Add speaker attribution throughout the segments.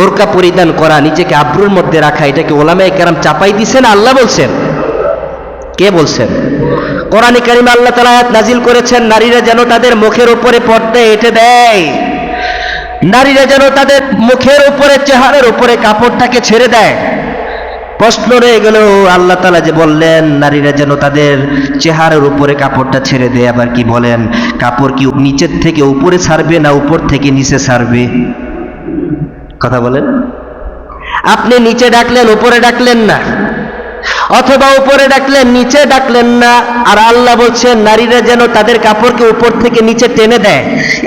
Speaker 1: বোরকা পরিধান করা, নিজেকে আব্রুর মধ্যে রাখা, এটাকে ওলামায়ে কেরাম চাপাই দিছেন, আল্লাহ বলছেন। কে বলছেন? কোরআনে কারিম আল্লাহ তালা নাজিল করেছেন, নারীরা যেন তাদের মুখের উপরে পর্দা এঁটে দেয়। নারীরা যেন তাদের মুখের উপরে, চেহারের উপরে কাপড়টাকে ছেড়ে দেয়। প্রশ্ন রয়ে গেল, আল্লাহ তালা যে বললেন, নারীরা যেন তাদের চেহারের উপরে কাপড়টা ছেড়ে দেয়, আবার কি বলেন? কাপড় কি নিচের থেকে উপরে ছাড়বে না উপর থেকে নিচে ছাড়বে? কথা বলেন। আপনি নিচে ডাকলেন, উপরে ডাকলেন না। অথবা উপরে ডাকলেন, নিচে ডাকলেন না। আর আল্লাহ বলছেন, নারীরা যেন তাদের কাপড়কে উপর থেকে নিচে টেনে দেয়।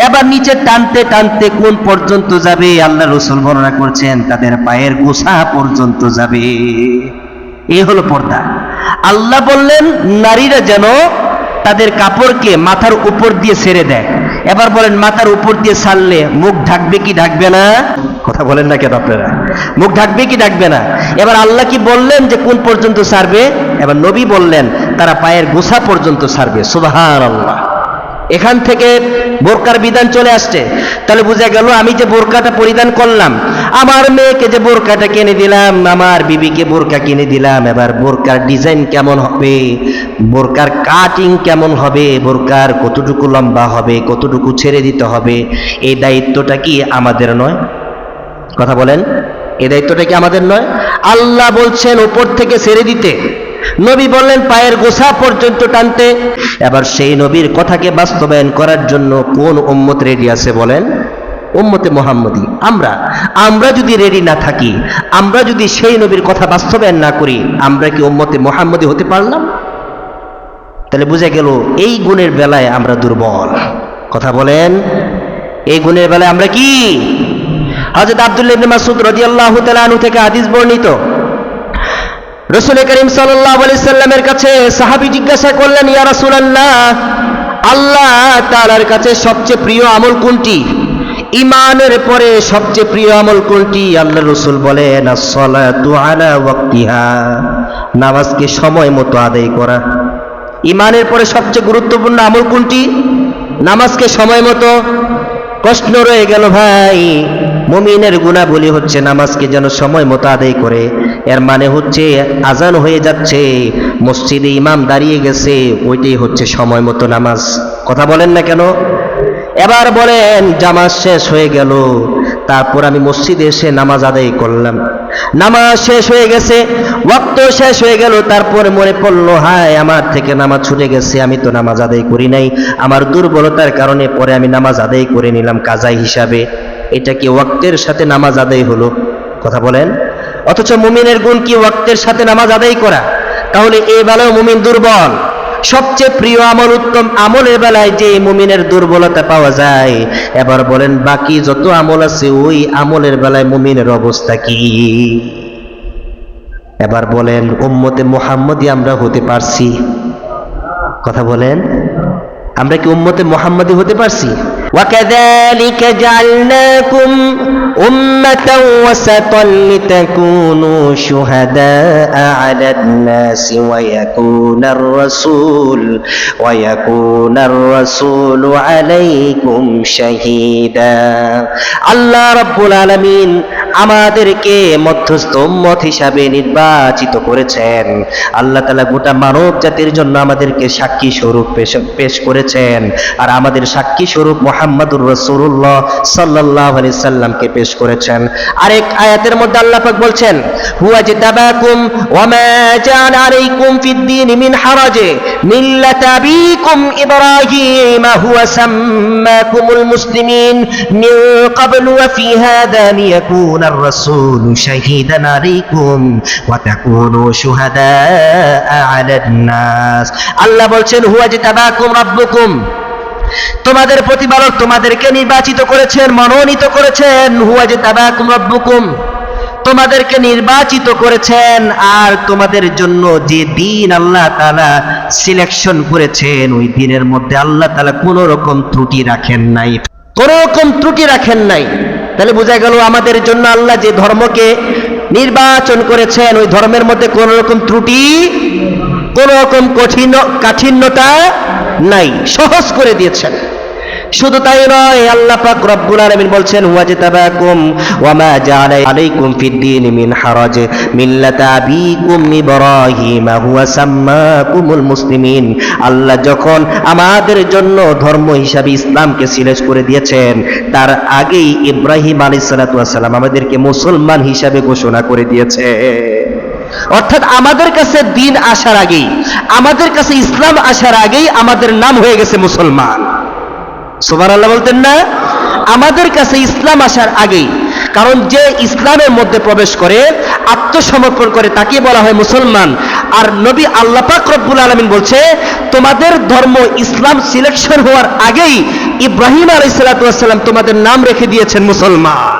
Speaker 1: এবার নিচে টানতে টানতে কোন পর্যন্ত যাবে? আল্লাহ রসুল বর্ণনা করছেন, তাদের পায়ের গোসা পর্যন্ত যাবে। এ হলো পর্দা। আল্লাহ বললেন, নারীরা যেন তাদের কাপড়কে মাথার উপর দিয়ে ছেড়ে দেয়। এবার বলেন, মাথার উপর দিয়ে ছাড়লে মুখ ঢাকবে কি ঢাকবে না? কথা বলেন না কেন আপনারা? মুখ ঢাকবে কি ঢাকবে না? এবার আল্লাহ কি বললেন যে কোন পর্যন্ত সারবে? এবার নবী বললেন, তারা পায়ের গোসা পর্যন্ত সারবে। সুবাহান আল্লাহ এখান থেকে বোরকার বিধান চলে আসছে। তাহলে বোঝা গেল আমি যে বোরকাটা পরিধান করলাম, আমার মেয়েকে যে বোরকাটা কিনে দিলাম, আমার বিবিকে বোরকা কিনে দিলাম, এবার বোরকার ডিজাইন কেমন হবে? বোরকার কাটিং কেমন হবে? বোরকার কতটুকু লম্বা হবে? কতটুকু ছেড়ে দিতে হবে? এই দায়িত্বটা কি আমাদের নয়? কথা বলেন এই দায়িত্বটা কি আমাদের নয়? আল্লাহ বলছেন উপর থেকে ছেড়ে দিতে। নবী বললেন, পায়ের গোসা পর্যন্ত টানতে। এবার সেই নবীর কথাকে বাস্তবায়ন করার জন্য কোন উম্মত রেডি আছে বলেন? উম্মতে মোহাম্মদী। আমরা আমরা যদি রেডি না থাকি, আমরা যদি সেই নবীর কথা বাস্তবায়ন না করি, আমরা কি উম্মতে মোহাম্মদী হতে পারলাম? তাহলে বুঝে গেল, এই গুণের বেলায় আমরা দুর্বল। কথা বলেন, এই গুণের বেলায় আমরা কি? হযরত আব্দুল্লাহ ইবনে মাসউদ রাদিয়াল্লাহু তাআলা থেকে হাদিস বর্ণিত। রসুল করিম সাল্লাল্লাহু আলাইহি সাল্লামের কাছে সাহাবী জিজ্ঞাসা করলেন, ইয়া রাসূলুল্লাহ, আল্লাহ তাআলার কাছে সবচেয়ে প্রিয় আমল কোনটি? ইমানের পরে সবচেয়ে প্রিয় আমল কোনটি? আল্লাহ রসুল বলেন আলা নামাজকে সময় মতো আদায় করা। ইমানের পরে সবচেয়ে গুরুত্বপূর্ণ আমল কোনটি? নামাজকে সময় মতো। প্রশ্ন রয়ে গেল ভাই। মুমিনের গুণাবলী হচ্ছে নামাজকে যেন সময় মতো আদায় করে। এর মানে হচ্ছে আজান হয়ে যাচ্ছে, মসজিদে ইমাম দাঁড়িয়ে গেছে, ওইটাই হচ্ছে সময় মতো নামাজ। কথা বলেন না কেন? এবার বলেন জামাজ শেষ হয়ে গেল, তারপর আমি মসজিদে এসে নামাজ আদায় করলাম। নামাজ শেষ হয়ে গেছে, ওয়াক্ত শেষ হয়ে গেল, তারপর মনে পড়ল, হায়, আমার থেকে নামাজ ছুটে গেছে, আমি তো নামাজ আদায় করি নাই। আমার দুর্বলতার কারণে পরে আমি নামাজ আদায় করে নিলাম কাজাই হিসাবে। এটা কি ওয়াক্তের সাথে নামাজ আদায় হলো? কথা বলেন। অথচ মুমিনের গুণ কি ওয়াক্তের সাথে নামাজ আদায় করা? তাহলে এ বেলাও মুমিন দুর্বল। সবচেয়ে প্রিয় আমল, উত্তম আমলের বেলায় যে মুমিনের দুর্বলতা পাওয়া যায়। এবার বলেন, বাকি যত আমল আছে, ওই আমলের বেলায় মুমিনের অবস্থা কি? এবার বলেন, উম্মতে মোহাম্মদী আমরা হতে পারছি। কথা বলেন। আমরা কি উম্মতে মোহাম্মদী হতে পারছি? وكذلك جعلناكم أمة وسطا لتكونوا شهداء على الناس ويكون الرسول ويكون الرسول عليكم شهيدا. الله رب العالمين আমাদেরকে মধ্যস্থ উম্মত হিসাবে নির্বাচিত করেছেন। আল্লাহ তাআলা গোটা মানব জাতির জন্য আমাদেরকে সাক্ষী স্বরূপ পেশ করেছেন। আর আমাদের সাক্ষী স্বরূপ মোহাম্মদুর রসুল্লাহ সাল্লাহ আলি সাল্লামকে পেশ করেছেন। আরেক আয়াতের মধ্যে আল্লাহ পাক বলছেন, হুয়া জিতাবাকুম ওয়ামা জাআলা আলাইকুম ফিদ-দীন মিন হারাজ, মিল্লাতা আবিকুম ইব্রাহিম, হুয়া সাম্মাকুমুল মুসলিমিন, মিন ক্বাবলু ওয়া ফি হাদা লিয়াকুনা আর-রাসূলু শাহীদান আলাইকুম ওয়া তাকুনু শুহাদা আলান আল্লাহ বলছেন, হুয়া জিতাবাকুম রাব্বুকুম। তোমাদের প্রতিপালক তোমাদেরকে নির্বাচিত করেছেন, মনোনীত করেছেন। হুয়া যে তাবাকুম রব্বুকুম। তোমাদেরকে নির্বাচিত করেছেন, আর তোমাদের জন্য যে দিন আল্লাহ তালা সিলেকশন করেছেন, ওই দিনের মধ্যে আল্লাহ তালা কোনো রকম ত্রুটি রাখেন নাই। কোনো রকম ত্রুটি রাখেন নাই। তাহলে বোঝা গেল আমাদের জন্য আল্লাহ যে ধর্মকে নির্বাচন করেছেন, ওই ধর্মের মধ্যে কোন রকম ত্রুটি, কোন রকম কঠিন কাঠিন্যতা নাই। সহজ করে দিয়েছেন। শুধু তাই নয়, আল্লাহ পাক রব্বুল আলামিন বলছেন ওয়া মা জাআলা আলাইকুম ফিদ দীন মিন হারাজ মিল্লাতা আবিকুম ইব্রাহিম, হুয়া সাম্মাকুমুল মুসলিমিন। আল্লাহ যখন আমাদের জন্য ধর্ম হিসাবে ইসলামকে সিলেক্ট করে দিয়েছেন, তার আগেই ইব্রাহিম আলাইহিস সালাতু ওয়াস সালাম আমাদেরকে মুসলমান হিসাবে ঘোষণা করে দিয়েছে। অর্থাৎ আমাদের কাছে দিন আসার আগেই, আমাদের কাছে ইসলাম আসার আগেই আমাদের নাম হয়ে গেছে মুসলমান। সোবার আল্লাহ বলতেন না? আমাদের কাছে ইসলাম আসার আগেই কারণ যে ইসলামের মধ্যে প্রবেশ করে, আত্মসমর্পণ করে তাকে বলা হয় মুসলমান। আর নবী আল্লাহ পাক রব্বুল আলমিন বলছে, তোমাদের ধর্ম ইসলাম সিলেকশন হওয়ার আগেই ইব্রাহিম আলাইসালাম তোমাদের নাম রেখে দিয়েছেন মুসলমান।